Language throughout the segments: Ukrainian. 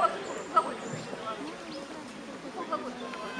가고 있어. 가고 있어.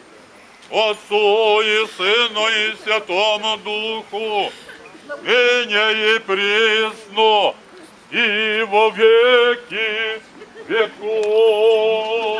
Отцу і Сину, і Святому Духу, нині і присно, і во веки веков.